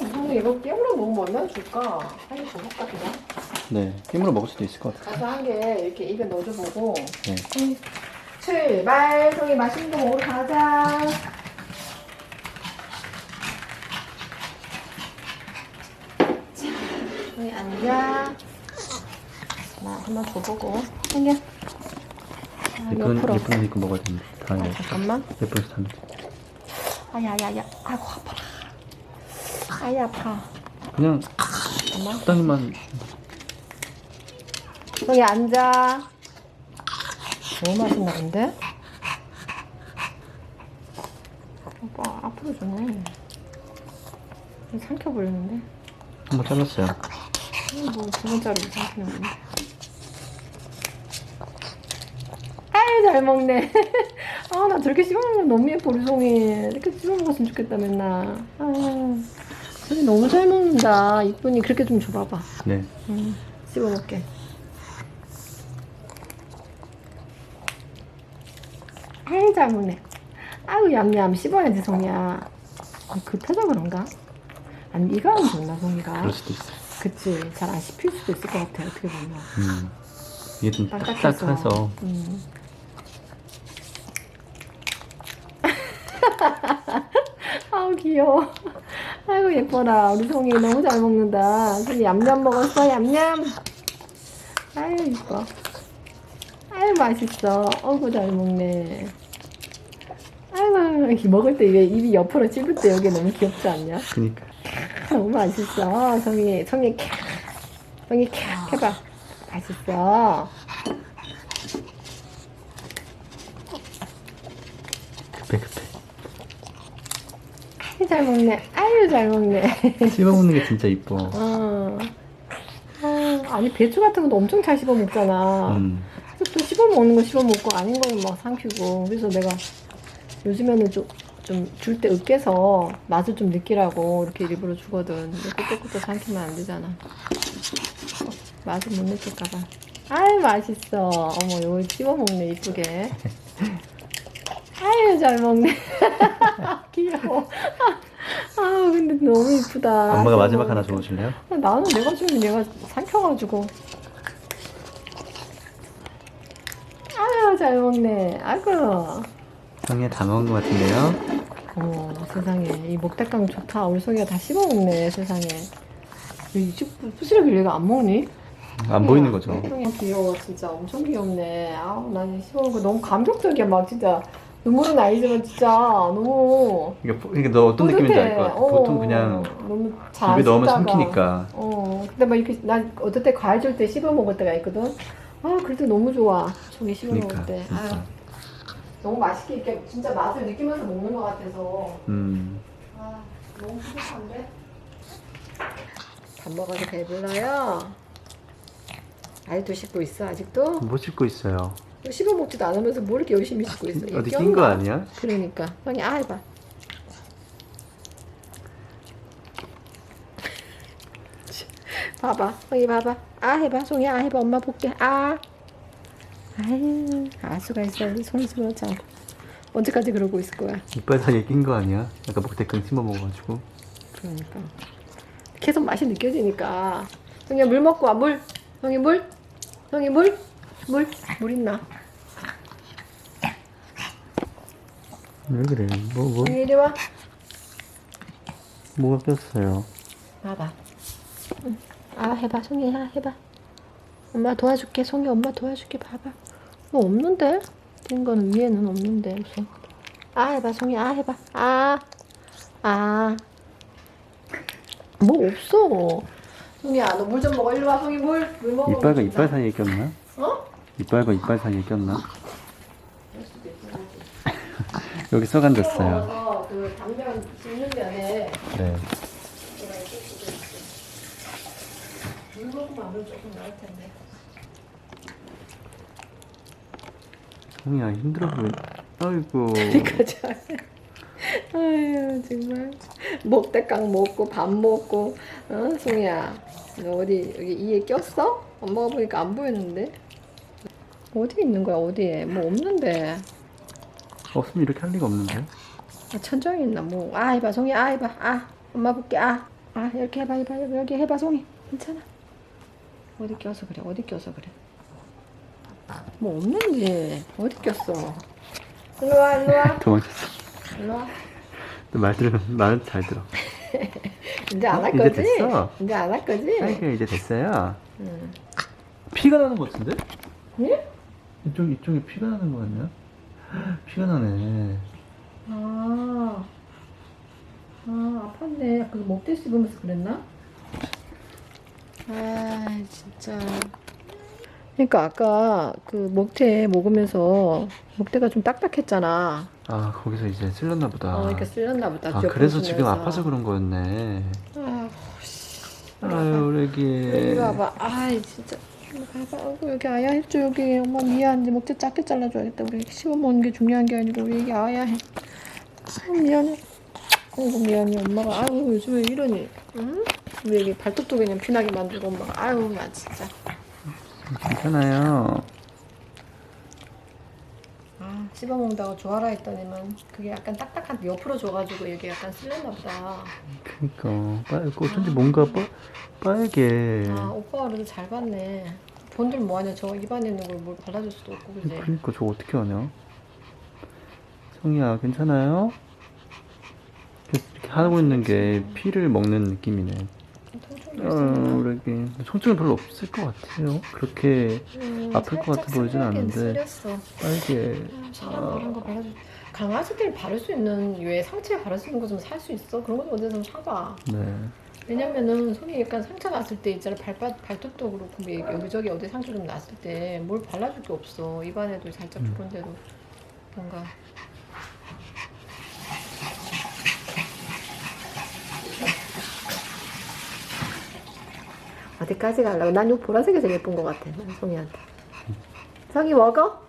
근데 이거 깨물어 먹으면 얼마나 줄까? 한개 더 먹까 그냥? 네, 깨물어 먹을 수도 있을 것 같아요. 가서 한 개 이렇게 입에 넣어줘보고 네. 음, 출발! 저기 맛있는 거 먹으러 가자. 자, 여기 앉아. 나 한번 줘보고. 한 개. 아, 예쁜, 옆으로. 예쁜 거 입고 먹어야 되는데. 다음에 아, 잠깐만. 예쁜 돼. 아야야야. 아이고 아파라. 아야 아파. 그냥. 적당히만 저기 앉아. 너무 맛있나 본데? 오빠 앞으로 주네. 삼켜버렸는데? 한번 잘랐어요. 뭐두 번짜리 삼키는 건데? 아유 잘 먹네. 아 나 저렇게 씹어 먹으면 너무 예뻐 우리 송이. 이렇게 씹어 먹었으면 좋겠다 맨날. 아 송이 너무 잘 먹는다. 이쁜이 그렇게 좀 줘봐봐. 네. 응, 씹어먹게. 아이 잘 먹네. 아유 얌얌 씹어야지 송이야. 아, 급해서 그런가? 아니 이가 안 좋나 송이가? 그럴 수도 있어요. 그치 잘 안 씹힐 수도 있을 것 같아 어떻게 보면. 음. 이게 좀 딱딱해서. 딱딱해서 음. 아우 귀여워. 아이고 예뻐라. 우리 송이 너무 잘 먹는다. 송이 얌얌 먹었어 얌얌. 아유 이뻐. 아유 맛있어. 어구 잘 먹네. 이렇게 먹을 때 왜 입이 옆으로 찝을 때 여기 너무 귀엽지 않냐? 그니까 너무 맛있어. 송이 송이 캬. 송이 캬 해봐. 맛있어. 급해 급해. 아유, 잘 먹네. 아유 잘 먹네. 씹어 먹는 게 진짜 이뻐. 어. 아, 아니 배추 같은 것도 엄청 잘 씹어 먹잖아. 음. 또 씹어 먹는 거 씹어 먹고 아닌 거는 막 삼키고. 그래서 내가 요즘에는 좀 좀 줄 때 으깨서 맛을 좀 느끼라고 이렇게 일부러 주거든. 끄떡끄떡 삼키면 안 되잖아. 맛을 못 느낄까봐. 아유 맛있어. 어머 이거 씹어 먹네 이쁘게. 아유 잘 먹네. 귀여워. 아 너무 이쁘다. 엄마가 마지막 하나. 줘보실래요? 아, 나는 내가 주면 얘가 삼켜가지고. 아유, 잘 먹네. 아이고. 형이 다 먹은 것 같은데요? 어머, 세상에. 이 목닭강 좋다. 우리 송이가 다 씹어먹네, 세상에. 이집 부스러기 얘가 안 먹니? 안 보이는 거죠. 송이 귀여워, 진짜. 엄청 귀엽네. 아우, 난 씹어먹은 거 너무 감격적이야, 막 진짜. 눈물은 아니지만 진짜 너무. 이게, 이게 너 어떤 느낌인지 알것 같아. 뿌듯해. 보통 어, 그냥 너무 잘 입에 넣으면 씹다가. 삼키니까. 어, 근데 막 이렇게 난 어떨 때 과일 줄 때 씹어 먹을 때가 있거든. 아, 그럴 때 너무 좋아. 종이 씹어 그러니까 먹을 때. 아유, 진짜. 너무 맛있게 이렇게 진짜 맛을 느끼면서 먹는 것 같아서. 음. 아, 너무 뿌듯한데? 밥 먹어서 배불러요. 아직도 씹고 있어, 아직도? 뭐 씹고 있어요? 씹어 먹지도 않으면서 뭘 이렇게 열심히 씹고 있어? 얘 어디? 낀 거 아니야? 그러니까. 형이 아 해봐. 봐봐. 형이 봐봐. 아 해봐. 송이 아 해봐. 엄마 볼게. 아. 아유, 아수가 있어야지. 손스럽지 않고. 언제까지 그러고 있을 거야. 이빨 사이에 낀 거 아니야? 아까 목대끈 씹어 먹어가지고. 그러니까. 계속 맛이 느껴지니까. 형이 물 먹고 와. 물. 형이 물. 형이 물. 물. 물 있나? 왜 그래? 뭐, 뭐, 형이 이리 와. 뭐가 꼈어요? 봐봐. 응. 아 해봐 송이 아 해봐. 엄마 도와줄게 송이 엄마 도와줄게 봐봐. 뭐 없는데? 뛴 거는 위에는 없는데 무슨. 아 해봐 송이 아 해봐. 아. 아. 뭐 없어. 송이야 너 물 좀 먹어 일로 와 송이 물. 물 먹어. 이빨과 이빨 사이에 꼈나? 어? 이빨과 이빨 사이에 꼈나? 여기 썩안졌어요. 먹어서 그 네. 물 먹으면 안면 조금 나을 텐데. 성이야 힘들어 보여. 아이고. 가자. 아유 정말. 목대깡 먹고 밥 먹고 어 송이야. 너 어디 여기 이에 꼈어? 엄마가 보니까 안 보이는데? 어디 있는 거야 어디에? 뭐 없는데. 없으면 이렇게 할 리가 없는데. 아, 천정이 있나 뭐. 아 해봐 송이. 아 해봐. 아 엄마 볼게. 아아 이렇게 해봐 해봐. 여기 해봐 송이. 괜찮아. 어디 껴서 그래 어디 껴서 그래. 뭐 없는데. 어디 꼈어? 일로와 일로와. 도망쳤어. 일로와 말 들으면 말잘 들어. 이제 안할 이제 거지? 됐어. 이제 안 할 거지? 딸기 이제 됐어요. 응. 피가 나는 것 같은데? 예? 이쪽 이쪽에 피가 나는 것 같냐? 피가 나네. 아, 아 아팠네. 그 목대 씹으면서 그랬나? 아 진짜. 그러니까 아까 그 목대 먹으면서 목대가 좀 딱딱했잖아. 아 거기서 이제 쓸렸나 보다. 어, 그러니까 쓸렸나 보다. 아 그래서 지금. 아파서 그런 거였네. 아, 아유 우리 애기. 여기 와봐. 아이 진짜. 아이고, 여기 아야 했죠 여기. 엄마 미안. 이제 목대 작게 잘라줘야겠다. 우리 씹어 먹는 게 중요한 게 아니고 우리 애기 아야 해. 아, 미안해. 아이고 미안해 엄마가. 아이고 요즘 왜 이러니? 응? 우리 애기 발톱도 그냥 피나게 만들고 엄마가. 아유 나 진짜. 괜찮아요. 아 씹어 먹는다고 좋아라 했더니만 그게 약간 딱딱한 옆으로 줘가지고 여기 약간 쓸렸나 보다. 그니까 빨고 어쩐지 뭔가 빠, 빨개. 아 오빠가 그래도 잘 봤네. 본들 뭐하냐 저 입안에 있는 걸 뭘 발라줄 수도 없고 그지? 그니까 저거 어떻게 하냐? 성희야 괜찮아요? 이렇게, 이렇게 하고 있는 게 피를 먹는 느낌이네. 어, 애기 통증은 별로 없을 것 같아요. 그렇게 음, 아플 것 같아 보이진 않는데. 쓰렸어. 빨개. 아, 사람 거 발라줘. 강아지들 바를 수 있는 왜 상체에 바를 수 있는 거 좀 살 수 있어? 그런 거좀 어디서 좀 사봐. 네. 왜냐면은 손이 약간 상처 났을 때 있잖아 발바, 발톱도 그렇고 뭐 여기저기 어디 상처 좀 났을 때 뭘 발라줄 게 없어. 입안에도 살짝 음. 주근데도 뭔가. 어디까지 가려고? 난 요 보라색이 제일 예쁜 것 같아. 성이한테. 성이 먹어?